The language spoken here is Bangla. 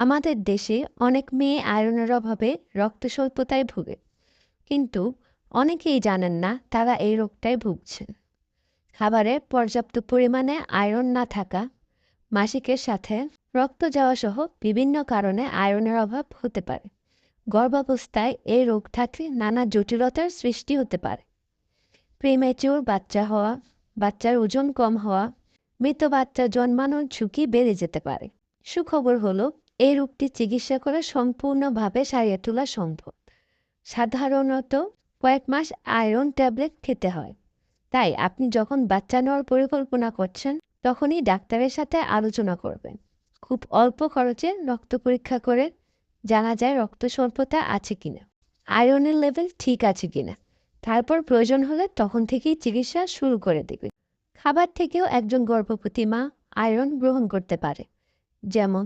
আমাদের দেশে অনেক মেয়ে আয়রনের অভাবে রক্ত স্বল্পতায় ভোগে। কিন্তু অনেকেই জানেন না তারা এই রোগটায় ভুগছেন। খাবারে পর্যাপ্ত পরিমাণে আয়রন না থাকা, মাসিকের সাথে রক্ত যাওয়া সহ বিভিন্ন কারণে আয়রনের অভাব হতে পারে। গর্ভাবস্থায় এই রোগ থাকলে নানা জটিলতার সৃষ্টি হতে পারে। প্রিম্যাচিওর বাচ্চা হওয়া, বাচ্চার ওজন কম হওয়া, মৃত বাচ্চা জন্মানোর ঝুঁকি বেড়ে যেতে পারে। সুখবর হলো এই রোগটি চিকিৎসা করে সম্পূর্ণভাবে সারিয়ে তোলা সম্ভব। সাধারণত কয়েক মাস আয়রন ট্যাবলেট খেতে হয়। তাই আপনি যখন বাচ্চা নেওয়ার পরিকল্পনা করছেন, তখনই ডাক্তারের সাথে আলোচনা করবেন। খুব অল্প খরচে রক্ত পরীক্ষা করে জানা যায় রক্ত স্বল্পতা আছে কিনা। আয়রনের লেভেল ঠিক আছে কিনা। তারপর প্রয়োজন হলে তখন থেকেই চিকিৎসা শুরু করে দেবে খাবার থেকেও একজন গর্ভবতী মা আয়রন গ্রহণ করতে পারে। যেমন